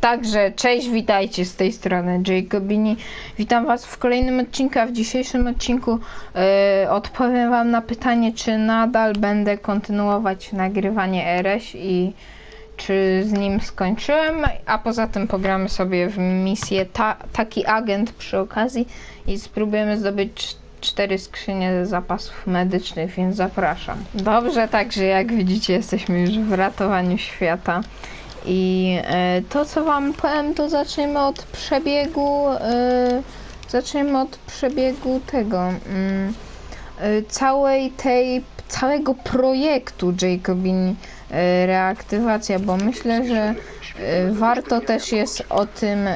Także cześć, witajcie z tej strony Jacobini. Witam Was w kolejnym odcinku, a w dzisiejszym odcinku e, odpowiem Wam na pytanie, czy nadal będę kontynuować nagrywanie RS i czy z nim skończyłem, a poza tym pogramy sobie w misję ta, Taki Agent przy okazji i spróbujemy zdobyć cz- cztery skrzynie zapasów medycznych, więc zapraszam. Dobrze, także jak widzicie jesteśmy już w ratowaniu świata. I e, to, co Wam powiem, to zaczniemy od przebiegu. E, zaczniemy od przebiegu tego. Mm, e, całej tej. całego projektu Jacobin reaktywacja, bo myślę, że warto też jest o tym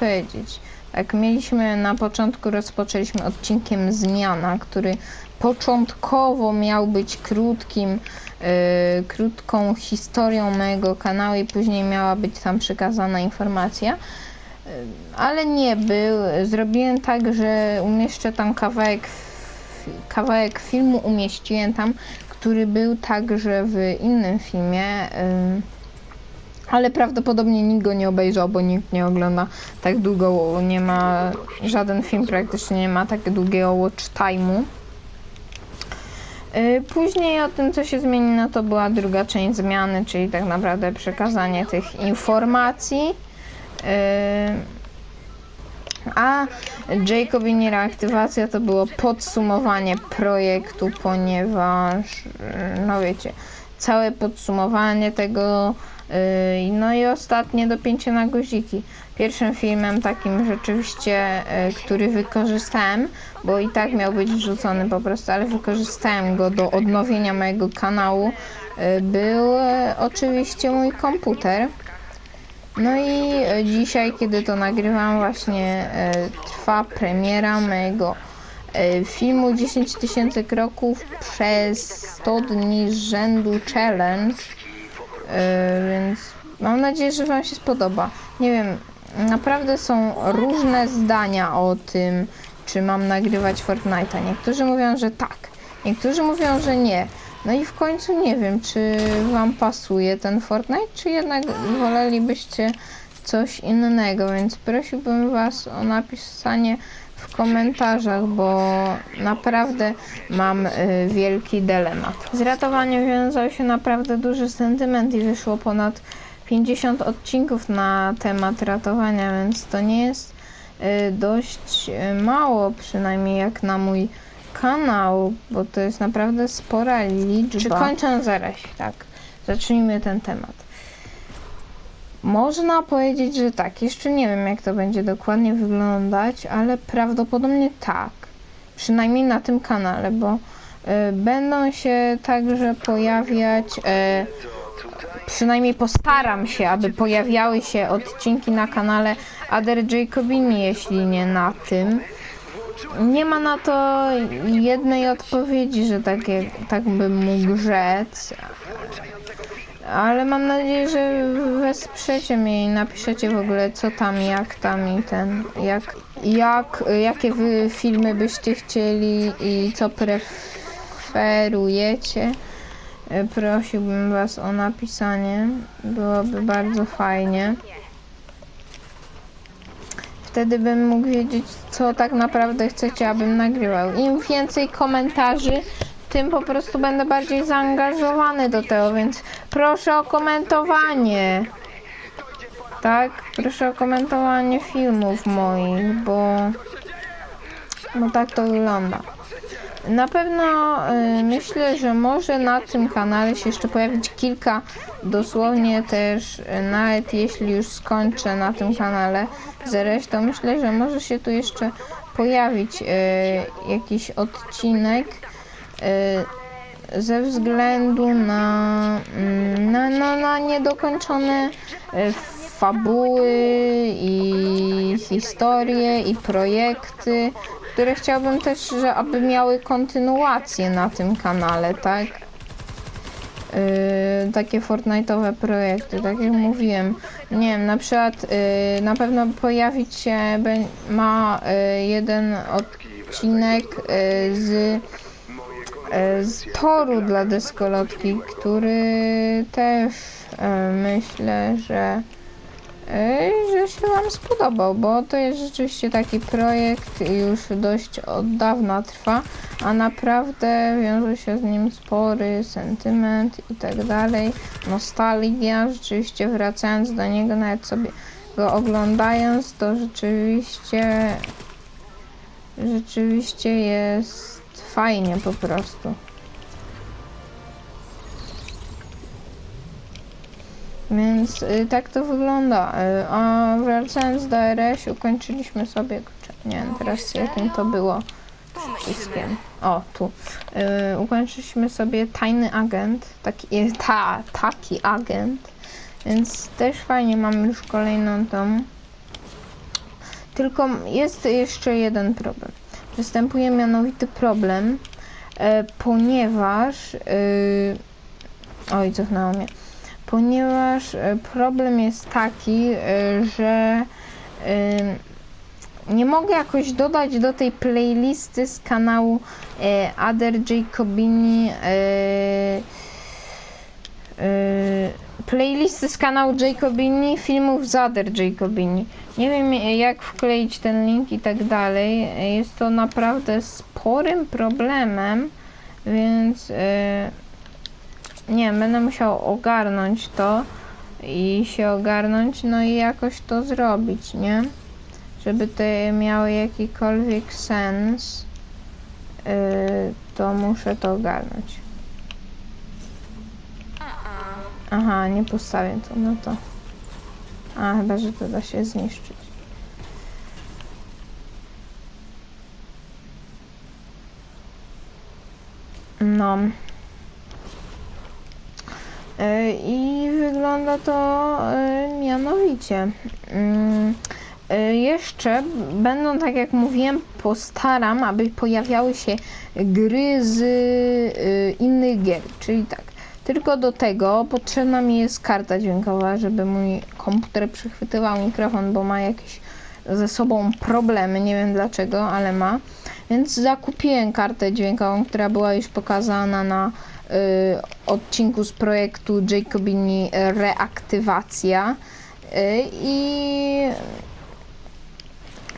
powiedzieć. Tak, mieliśmy na początku, rozpoczęliśmy odcinkiem Zmiana, który początkowo miał być krótkim, e, krótką historią mojego kanału i później miała być tam przekazana informacja. E, Ale nie był. Zrobiłem tak, że umieszczę tam kawałek, kawałek filmu, umieściłem tam, który był także w innym filmie. ym, ale prawdopodobnie nikt go nie obejrzał, bo nikt nie ogląda tak długo, nie ma, żaden film praktycznie nie ma tak długiego watch time'u. Y, Później o tym, co się zmieni, no to była druga część zmiany, czyli tak naprawdę przekazanie tych informacji. Y, A Jacobini reaktywacja to było podsumowanie projektu, ponieważ, y, no wiecie, całe podsumowanie tego, no i ostatnie dopięcie na guziki. Pierwszym filmem takim rzeczywiście, y, który wykorzystałem, bo i tak miał być wrzucony po prostu, ale wykorzystałem go do odnowienia mojego kanału, y, był oczywiście mój komputer. No i dzisiaj, kiedy to nagrywam, właśnie trwa premiera mojego filmu 10 tysięcy kroków przez 100 dni z rzędu challenge. E, więc mam nadzieję, że Wam się spodoba. Nie wiem, naprawdę są różne zdania o tym, czy mam nagrywać Fortnite'a. Niektórzy mówią, że tak, niektórzy mówią, że nie. No i w końcu nie wiem, czy Wam pasuje ten Fortnite, czy jednak wolelibyście coś innego, więc prosiłbym Was o napisanie w komentarzach, bo naprawdę mam y, wielki dylemat. Z ratowaniem wiązał się naprawdę duży sentyment i wyszło ponad 50 odcinków na temat ratowania, więc to nie jest y, dość y, mało, przynajmniej jak na mój kanał, bo to jest naprawdę spora liczba. Czy kończę zaraz, tak. Zacznijmy ten temat. Można powiedzieć, że tak. Jeszcze nie wiem, jak to będzie dokładnie wyglądać, ale prawdopodobnie tak. Przynajmniej na tym kanale, bo y, będą się także pojawiać. Y, przynajmniej postaram się, aby pojawiały się odcinki na kanale Ader Jacobini, jeśli nie na tym. Nie ma na to jednej odpowiedzi, że takie, tak bym mógł rzec. Ale mam nadzieję, że wesprzecie mnie i napiszecie w ogóle co tam, jak tam i ten, jak, jak, jakie wy filmy byście chcieli i co preferujecie. E, Prosiłbym was o napisanie, byłoby bardzo fajnie. Wtedy bym mógł wiedzieć, co tak naprawdę chcecie, abym nagrywał. Im więcej komentarzy, tym po prostu będę bardziej zaangażowany do tego, więc proszę o komentowanie. Tak? Proszę o komentowanie filmów moich, bo, bo tak to wygląda. Na pewno y, myślę, że może na tym kanale się jeszcze pojawić kilka, dosłownie też, y, nawet jeśli już skończę na tym kanale z myślę, że może się tu jeszcze pojawić y, jakiś odcinek ze względu na, mm, na, na, na niedokończone y, fabuły i historie i projekty, które chciałbym też, że aby miały kontynuację na tym kanale, tak? Yy, takie Fortnite'owe projekty, tak jak mówiłem. Nie wiem, na przykład yy, na pewno pojawić się ma yy, jeden odcinek yy, z, z toru dla deskolotki, który też yy, myślę, że y, że się Wam spodobał, bo to jest rzeczywiście taki projekt już dość od dawna trwa, a naprawdę wiąże się z nim spory sentyment i tak dalej, nostalgia, rzeczywiście wracając do niego, nawet sobie go oglądając, to rzeczywiście rzeczywiście jest fajnie po prostu. Więc y, tak to wygląda. Y, a wracając do RS, ukończyliśmy sobie, nie wiem teraz jakim to było przyciskiem. O, tu. Y, ukończyliśmy sobie tajny agent, taki, y, ta, taki agent, więc też fajnie mamy już kolejną tą. Tylko jest jeszcze jeden problem. Występuje mianowity problem, e, ponieważ. y, oj, cofnęło mnie ponieważ e, problem jest taki, e, że e, nie mogę jakoś dodać do tej playlisty z kanału e, Ader Jacobini e, e, playlisty z kanału Jacobini filmów z Ader Jacobini. Nie wiem jak wkleić ten link i tak dalej. Jest to naprawdę sporym problemem, więc e, nie, będę musiał ogarnąć to i się ogarnąć, no i jakoś to zrobić, nie? Żeby to miało jakikolwiek sens, yy, to muszę to ogarnąć. Aha, nie postawię to, no to. A, chyba, że to da się zniszczyć. No. E, I wygląda to e, mianowicie. Mm, e, Jeszcze będą, tak jak mówiłem, postaram, aby pojawiały się gry z innych gier, czyli tak. Tylko do tego potrzebna mi jest karta dźwiękowa, żeby mój komputer przychwytywał mikrofon, bo ma jakieś ze sobą problemy, nie wiem dlaczego, ale ma. Więc zakupiłem kartę dźwiękową, która była już pokazana na y, odcinku z projektu Jacobini Reaktywacja. Y, I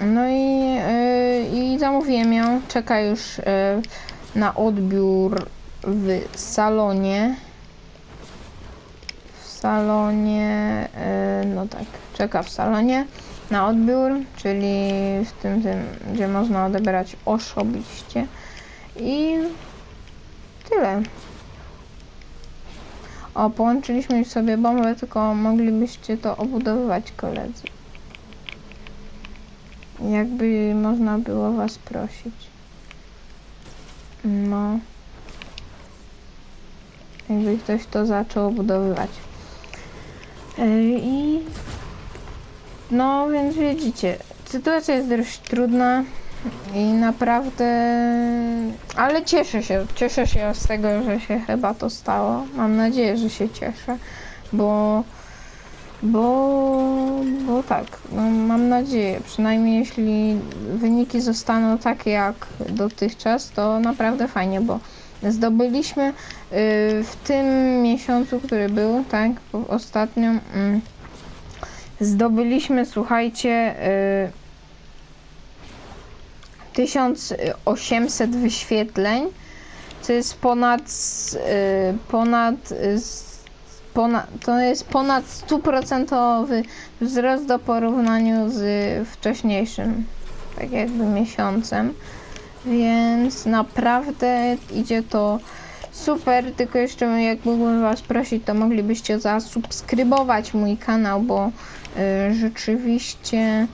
no i, y, i zamówiłem ją. Czeka już y, na odbiór w salonie. Salonie, y, no tak, czeka w salonie na odbiór, czyli w tym, tym gdzie można odebrać osobiście. I tyle. O, połączyliśmy już sobie bombę, tylko moglibyście to obudowywać koledzy. Jakby można było was prosić. No. Jakby ktoś to zaczął obudowywać. I no, więc widzicie, sytuacja jest dość trudna i naprawdę, ale cieszę się, cieszę się z tego, że się chyba to stało. Mam nadzieję, że się cieszę, bo, bo, bo tak, no, mam nadzieję, przynajmniej jeśli wyniki zostaną takie jak dotychczas, to naprawdę fajnie, bo zdobyliśmy y, w tym miesiącu, który był, tak, ostatnio. Mm, zdobyliśmy, słuchajcie, y, 1800 wyświetleń, co jest ponad, y, ponad, y, ponad to jest ponad 100% wzrost do porównaniu z wcześniejszym, tak jakby miesiącem, więc naprawdę idzie to super, tylko jeszcze jak mógłbym was prosić, to moglibyście zasubskrybować mój kanał, bo y, rzeczywiście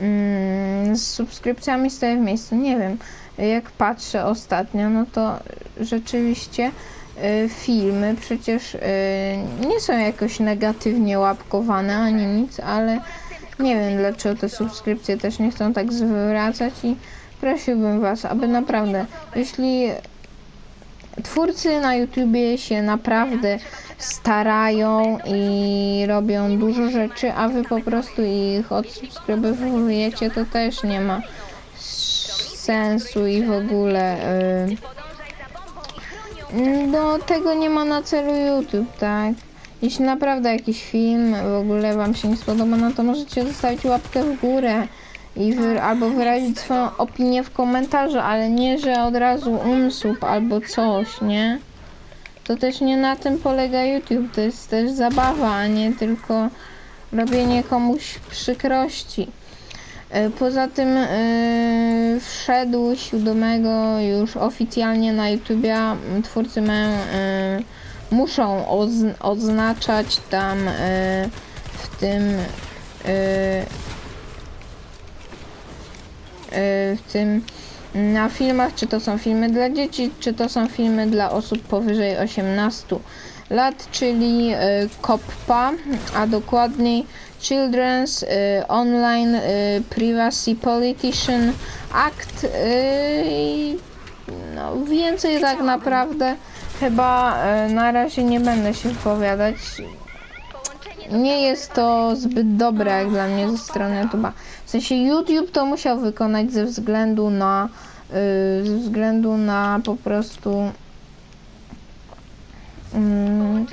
mm, z subskrypcjami stoję w miejscu. Nie wiem, jak patrzę ostatnio, no to rzeczywiście y, filmy przecież y, nie są jakoś negatywnie łapkowane ani nic, ale nie wiem dlaczego te subskrypcje też nie chcą tak zwracać i prosiłbym was, aby naprawdę, jeśli twórcy na YouTubie się naprawdę starają i robią dużo rzeczy, a wy po prostu ich odsubskrybujecie, to też nie ma sensu i w ogóle y, no tego nie ma na celu YouTube, tak? jeśli naprawdę jakiś film w ogóle wam się nie spodoba, no to możecie zostawić łapkę w górę i wy, albo wyrazić swoją opinię w komentarzu, ale nie, że od razu unsub albo coś, nie? To też nie na tym polega YouTube, to jest też zabawa, a nie tylko robienie komuś przykrości. E, Poza tym e, wszedł siódmego już oficjalnie na YouTubie. m, Twórcy mają, e, muszą ozn- oznaczać tam e, w tym e, w tym na filmach, czy to są filmy dla dzieci, czy to są filmy dla osób powyżej 18 lat, czyli COPPA, a dokładniej Children's e, Online Privacy Politician Act i no, więcej tak naprawdę chyba na razie nie będę się wypowiadać. Nie jest to zbyt dobre jak dla mnie ze strony YouTube'a. W sensie YouTube to musiał wykonać ze względu na y, ze względu na po prostu mm,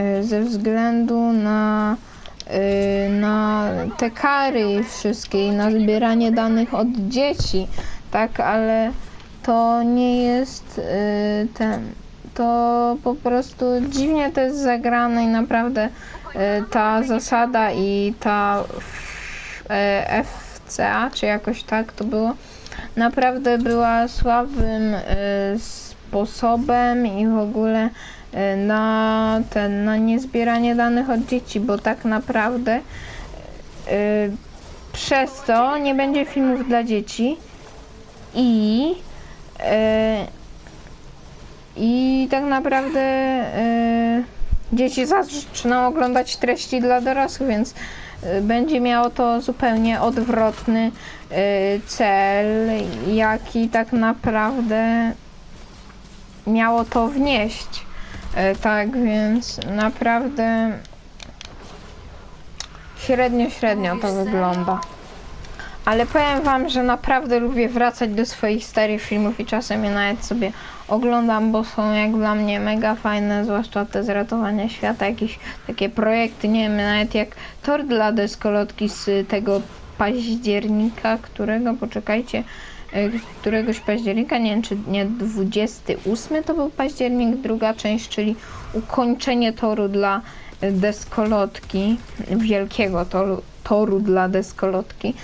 y, ze względu na y, na te kary wszystkie i na zbieranie danych od dzieci, tak, ale to nie jest y, ten, to po prostu dziwnie to jest zagrane i naprawdę ta zasada i ta f- e, FCA, czy jakoś tak to było, naprawdę była słabym y, sposobem i w ogóle na ten, na niezbieranie danych od dzieci, bo tak naprawdę przez to nie będzie filmów dla dzieci i i tak naprawdę dzieci zaczną oglądać treści dla dorosłych, więc y, będzie miało to zupełnie odwrotny y, cel, jaki tak naprawdę miało to wnieść. Y, tak więc naprawdę średnio, średnio to wygląda. Ale powiem wam, że naprawdę lubię wracać do swoich starych filmów i czasem je nawet sobie oglądam, bo są jak dla mnie mega fajne, zwłaszcza te z ratowania świata, jakieś takie projekty, nie wiem, nawet jak tor dla deskolotki z tego października, którego, poczekajcie, y, któregoś października, nie wiem czy nie 28 to był październik, druga część, czyli ukończenie toru dla deskolotki, wielkiego toru, toru dla deskolotki.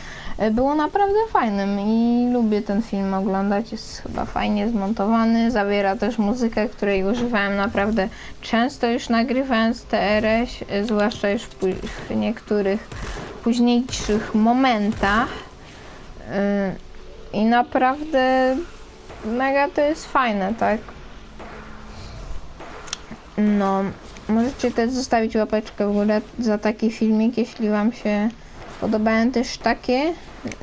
Było naprawdę fajnym i lubię ten film oglądać, jest chyba fajnie zmontowany, zawiera też muzykę, której używałem naprawdę często już nagrywając TRS, y, zwłaszcza już w, niektórych późniejszych momentach. Y, I naprawdę mega to jest fajne, tak? No, możecie też zostawić łapeczkę w górę za taki filmik, jeśli Wam się podobają też takie.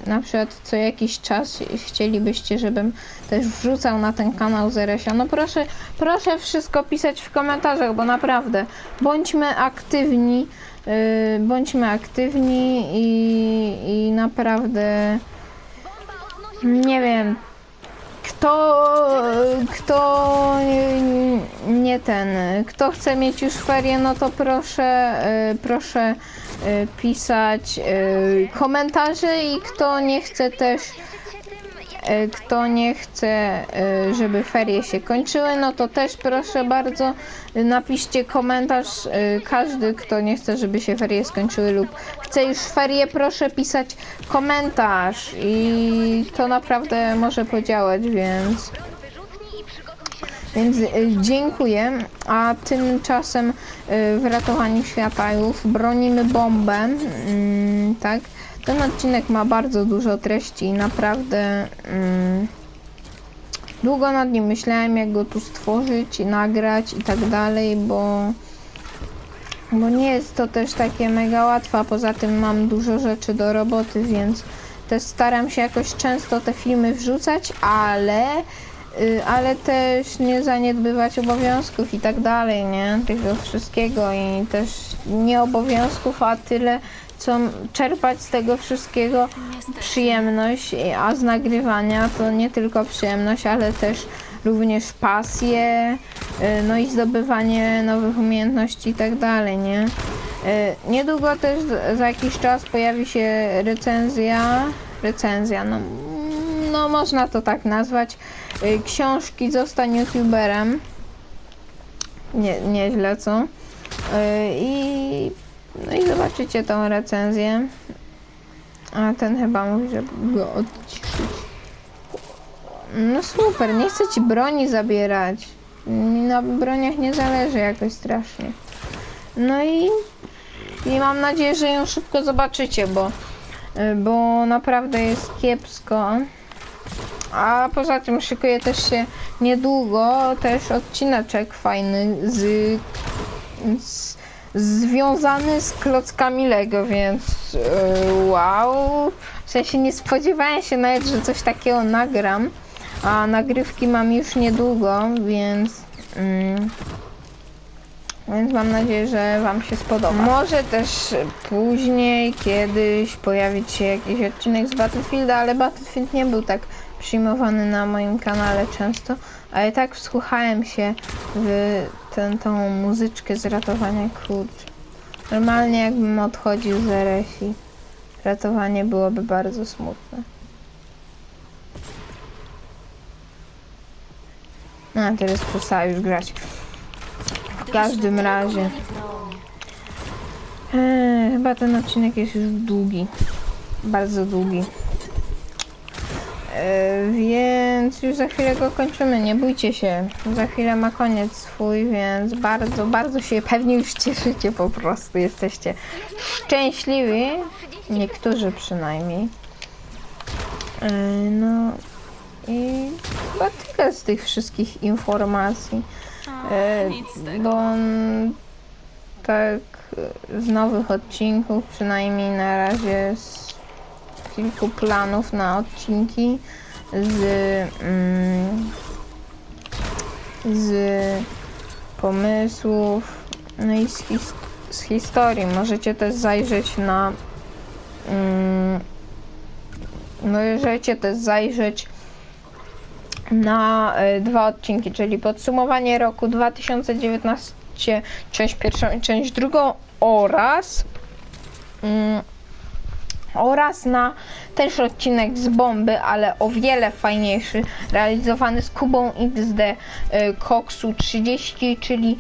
Na przykład co jakiś czas chcielibyście, żebym też wrzucał na ten kanał Zeresia. No proszę, proszę wszystko pisać w komentarzach, bo naprawdę bądźmy aktywni, yy, bądźmy aktywni i, i naprawdę nie wiem, kto, kto nie, ten, kto chce mieć już ferie, no to proszę, y, proszę pisać y, komentarze i kto nie chce też, y, kto nie chce, y, żeby ferie się kończyły, no to też proszę bardzo y, napiszcie komentarz, y, każdy kto nie chce, żeby się ferie skończyły lub chce już ferie, proszę pisać komentarz i to naprawdę może podziałać, więc więc y, dziękuję, a tymczasem y, w ratowaniu świata już bronimy bombę, mm, tak? Ten odcinek ma bardzo dużo treści i naprawdę mm, długo nad nim myślałem, jak go tu stworzyć nagrać i tak dalej, bo bo nie jest to też takie mega łatwe, poza tym mam dużo rzeczy do roboty, więc też staram się jakoś często te filmy wrzucać, ale y, ale też nie zaniedbywać obowiązków i tak dalej, nie? Tego wszystkiego i też nie obowiązków, a tyle co czerpać z tego wszystkiego przyjemność, i- a z nagrywania to nie tylko przyjemność, ale też również pasję, y, no i zdobywanie nowych umiejętności i tak dalej, nie? Y, Niedługo też za jakiś czas pojawi się recenzja, recenzja, no, no można to tak nazwać, y, książki Zostań youtuberem. Nie, nieźle, co? Y, I, no i zobaczycie tą recenzję. A ten chyba mówi, żeby go odciszyć. No super, nie chcę ci broni zabierać. Na broniach nie zależy jakoś strasznie. No i, i mam nadzieję, że ją szybko zobaczycie, bo, y, bo naprawdę jest kiepsko. A poza tym szykuje też się niedługo też odcineczek fajny z, z związany z klockami Lego, więc yy, wow. W sensie nie spodziewałem się nawet, że coś takiego nagram. A nagrywki mam już niedługo, więc. mm, więc mam nadzieję, że Wam się spodoba. Może też później, kiedyś pojawić się jakiś odcinek z Battlefielda, ale Battlefield nie był tak przyjmowany na moim kanale często, ale tak wsłuchałem się w tą muzyczkę z ratowania kurcz. Normalnie jakbym odchodził z RFI, ratowanie byłoby bardzo smutne. No, a teraz przestała już grać. W każdym razie. Eee, chyba ten odcinek jest już długi. Bardzo długi. Eee, więc już za chwilę go kończymy, nie bójcie się. Za chwilę ma koniec swój, więc bardzo, bardzo się pewnie już cieszycie po prostu. Jesteście szczęśliwi. Niektórzy przynajmniej. Eee, no i chyba tyle z tych wszystkich informacji. E. Bo tak e, z nowych odcinków, przynajmniej na razie z kilku planów na odcinki z, mm, z pomysłów, no i z, his- z historii. Możecie też zajrzeć na mm, możecie też zajrzeć na e, dwa odcinki, czyli podsumowanie roku 2019, część pierwszą i część drugą oraz mm, oraz na też odcinek z bomby, ale o wiele fajniejszy, realizowany z Kubą XD y, Koksu 30, czyli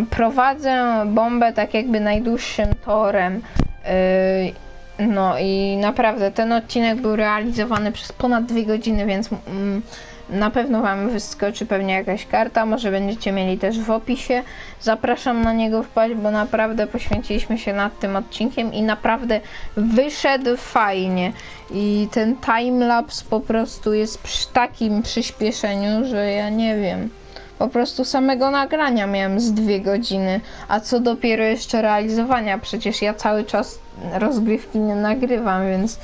y, prowadzę bombę tak jakby najdłuższym torem. y, no i naprawdę ten odcinek był realizowany przez ponad dwie godziny, więc mm, na pewno Wam wyskoczy pewnie jakaś karta, może będziecie mieli też w opisie. Zapraszam na niego wpaść, bo naprawdę poświęciliśmy się nad tym odcinkiem i naprawdę wyszedł fajnie. I ten timelapse po prostu jest przy takim przyspieszeniu, że ja nie wiem. Po prostu samego nagrania miałem z dwie godziny, a co dopiero jeszcze realizowania. Przecież ja cały czas rozgrywki nie nagrywam, więc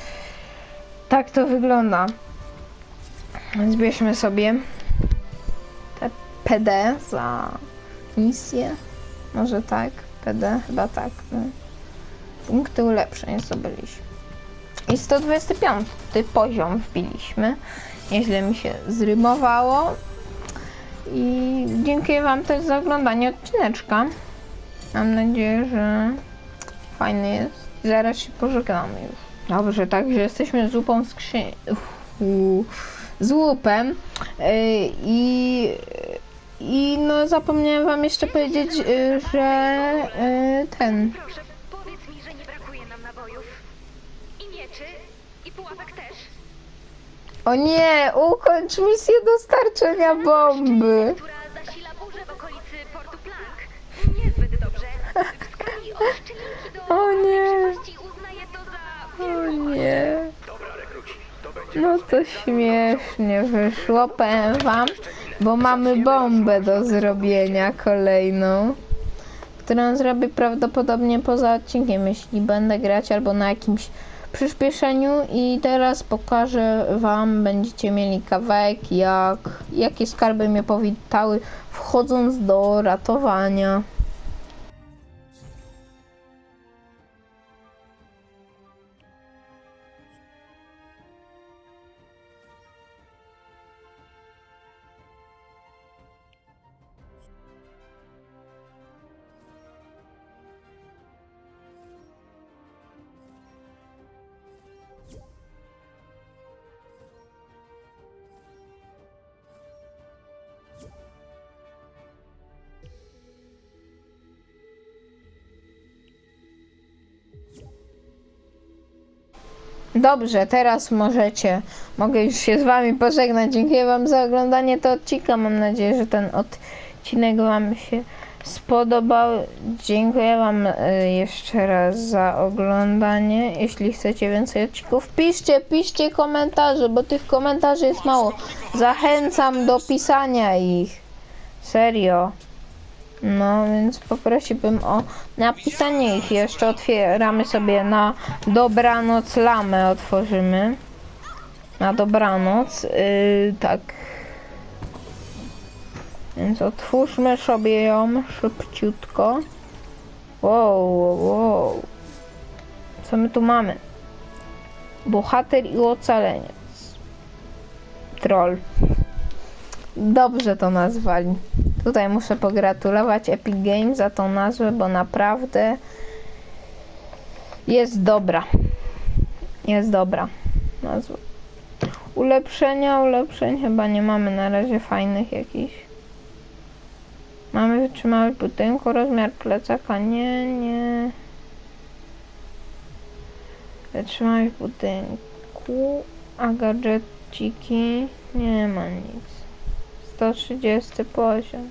tak to wygląda. Zbierzmy sobie te PD za misję. Może tak, PD, chyba tak. no. Punkty ulepszeń zdobyliśmy. I 125 poziom wbiliśmy. Nieźle mi się zrymowało. I dziękuję Wam też za oglądanie odcineczka. Mam nadzieję, że fajny jest. Zaraz się pożegnamy już. Dobrze, także jesteśmy z łupą skrzyni. Z łupem. Yy, I, I no zapomniałem Wam jeszcze powiedzieć, yy, że yy, ten. Proszę, powiedz mi, że nie brakuje nam nabojów. I mieczy, i pułapek też. O nie, ukończ misję dostarczenia bomby. Która zasila burzę w okolicy Portu Plank. Niezbyt dobrze. Z kolei oszczędniki do O nie. to za O wielką nie. No to śmiesznie wyszło, powiem wam, bo mamy bombę do zrobienia kolejną, którą zrobię prawdopodobnie poza odcinkiem, jeśli będę grać albo na jakimś przyspieszeniu i teraz pokażę wam, będziecie mieli kawałek, jak, jakie skarby mnie powitały wchodząc do ratowania. Dobrze, teraz możecie. Mogę już się z wami pożegnać. Dziękuję wam za oglądanie tego odcinka. Mam nadzieję, że ten odcinek wam się spodobał. Dziękuję wam e, jeszcze raz za oglądanie. Jeśli chcecie więcej odcinków, piszcie, piszcie komentarze, bo tych komentarzy jest mało. Zachęcam do pisania ich. Serio. No, więc poprosiłbym o napisanie ich. Jeszcze otwieramy sobie na dobranoc lamę otworzymy. Na dobranoc. Yy, tak. Więc otwórzmy sobie ją szybciutko. Wow, wow. Co my tu mamy? Bohater i ocaleniec. Troll. Dobrze to nazwali. Tutaj muszę pogratulować Epic Games za tą nazwę, bo naprawdę jest dobra. Jest dobra nazwa. Ulepszenia, ulepszeń chyba nie mamy na razie fajnych jakichś. Mamy wytrzymałość budynku, rozmiar plecaka, nie, nie. Wytrzymałość budynku, a gadżeciki, nie ma nic. 130 poziom.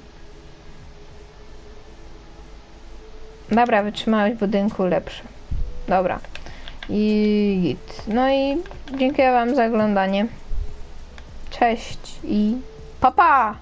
Dobra, wytrzymałość budynku lepsze. Dobra. I git. No i dziękuję wam za oglądanie. Cześć i pa pa!